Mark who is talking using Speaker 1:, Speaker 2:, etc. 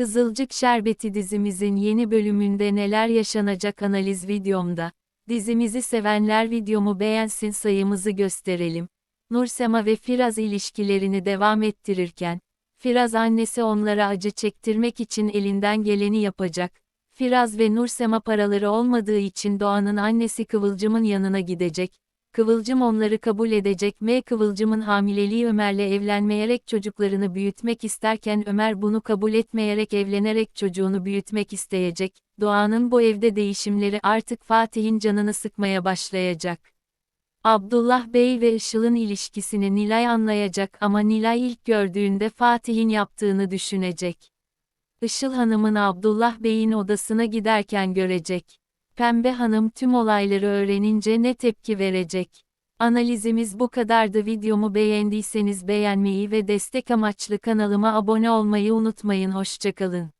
Speaker 1: Kızılcık Şerbeti dizimizin yeni bölümünde neler yaşanacak analiz videomda. Dizimizi sevenler videomu beğensin sayımızı gösterelim. Nursema ve Firaz ilişkilerini devam ettirirken, Firaz annesi onlara acı çektirmek için elinden geleni yapacak. Firaz ve Nursema paraları olmadığı için Doğan'ın annesi Kıvılcım'ın yanına gidecek. Kıvılcım onları kabul edecek M. Kıvılcım'ın hamileliği Ömer'le evlenmeyerek çocuklarını büyütmek isterken Ömer bunu kabul etmeyerek evlenerek çocuğunu büyütmek isteyecek. Doğan'ın bu evde değişimleri artık Fatih'in canını sıkmaya başlayacak. Abdullah Bey ve Işıl'ın ilişkisini Nilay anlayacak ama Nilay ilk gördüğünde Fatih'in yaptığını düşünecek. Işıl Hanım'ın Abdullah Bey'in odasına giderken görecek. Pembe Hanım tüm olayları öğrenince ne tepki verecek? Analizimiz bu kadardı. Videomu beğendiyseniz beğenmeyi ve destek amaçlı kanalıma abone olmayı unutmayın. Hoşçakalın.